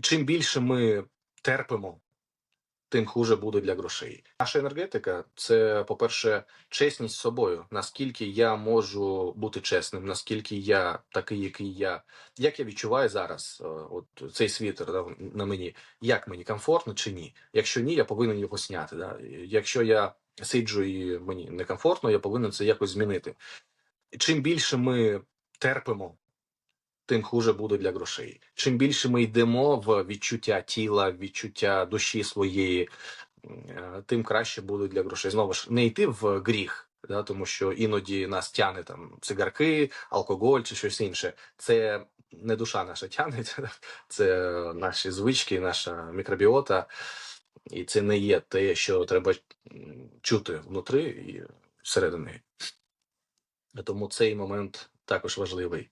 чим більше ми терпимо, тим хуже буде для грошей. Наша енергетика це, по-перше, чесність з собою. Наскільки я можу бути чесним, наскільки я такий, який я, як я відчуваю зараз, е, от цей світер да, на мені, як мені комфортно чи ні. Якщо ні, я повинен його зняти. Да? Якщо я сиджу і мені некомфортно, я повинен це якось змінити. Чим більше ми терпимо, тим хуже буде для грошей. Чим більше ми йдемо в відчуття тіла, відчуття душі своєї, е, тим краще буде для грошей. Знову ж не йти в гріх, да, тому що іноді нас тяне там цигарки, алкоголь чи щось інше. Це не душа наша тягне, це наші звички, наша мікробіота, і це не є те, що треба чути внутри і всередині. Тому цей момент також важливий.